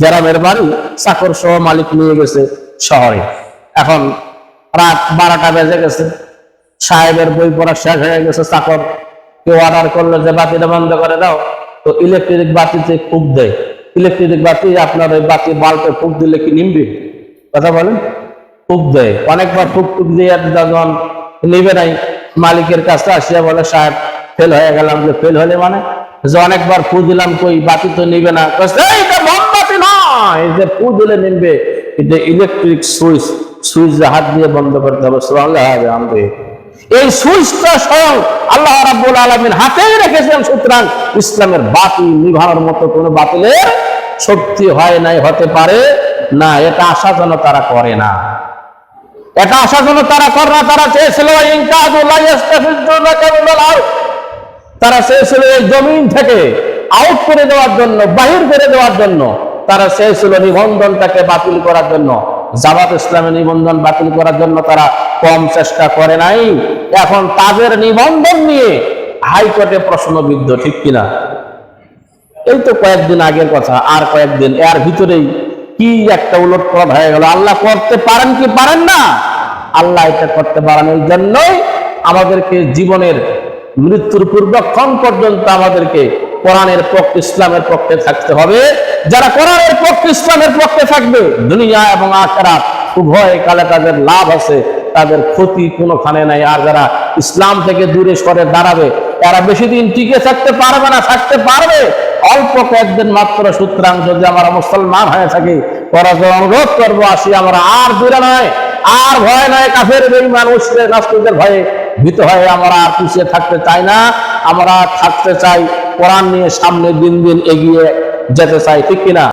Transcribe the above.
গ্রামের বাড়ি চাকর সহ মালিক নিয়ে গেছে শহরে। এখন রাত বারোটা বেজে গেছে, সাহেবের বই পড়া শেষ হয়ে গেছে, চাকর কেউ অর্ডার করল যে বাতিটা বন্ধ করে দাও। তো ইলেকট্রিক বাতিতে ফুক দেয়। ইলেকট্রিক বাতি আপনার ওই বাতি বাল্বে ফুক দিলে কি নিমবে? কথা বলেন? ফুক দেয়। অনেকবার ফুক ফুক দিয়ে যখন নিবে নাই, মালিকের কাছে আসিয়া বলে, সাহেব ফেল হয়ে গেলাম যে ফেল হলে মানে? যে অনেকবার ফু দিলাম কই, বাতি তো নিবে না কইছে, "এই, এটা মোমবাতি নয় যে ফু দিলে নিবে এটা ইলেকট্রিক সুইচ সুইচ হাত দিয়ে বন্ধ করতে হবে এই সুইচটা স্বয়ং আল্লাহ রাব্বুল আলামিন হাতেই রেখেছেন, সুতরাং ইসলামের বাতি নিভানোর মতো কোনো বাতিলের শক্তি হয় নাই, হতে পারে না, এটা আশা যেন তারা করে না এটা আশা যেন তারা করে না, তারা চেয়েছিল। তারা চেয়েছিল, এই জমিন থেকে আউট করে দেওয়ার জন্য, বাহির করে দেওয়ার জন্য তারা চেয়েছিল নিবন্ধনটাকে বাতিল করার জন্য। জামাত ইসলামের নিবন্ধন বাতিল করার জন্য তারা কম চেষ্টা করে নাই। এখন তাদের নিবন্ধন নিয়ে হাইকোর্টে প্রশ্নবিদ্ধ, ঠিক কিনা? এই তো কয়েকদিন আগের কথা, আর কয়েকদিন, এর ভিতরেই কি একটা উলট পালট হয়ে গেল। আল্লাহ করতে পারেন কি পারেন না? আল্লাহ এটা করতে পারেন এই জন্যই আমাদেরকে জীবনের মৃত্যুর পূর্বক্ষণ পর্যন্ত আমাদেরকে কোরআনের পক্ষে, ইসলামের পক্ষে থাকতে হবে। যারা কোরআনের পক্ষে, ইসলামের পক্ষে থাকবে, দুনিয়া এবং আখেরাত, উভয় কালে তাদের লাভ আছে, তাদের ক্ষতি কোনোখানে নাই। আর যারা ইসলাম থেকে দূরে সরে দাঁড়াবে, তারা বেশি দিন টিকে থাকতে পারবে না, থাকতে পারবে। অল্প কয়েকদিন মাত্র সুতরাং যদি আমরা মুসলমান হয়ে থাকি ওরা যে অনুরোধ করব, আসি আমরা। আর দূরে নয়, আর ভয় নয়, কাফের নাস্তিকদের ভয়ে ভীত হয়ে আমরা আর পিছিয়ে থাকতে চাই না। আমরা থাকতে চাই কোরআন নিয়ে সামনে দিন দিন এগিয়ে যেতে চাই ঠিক কিনা?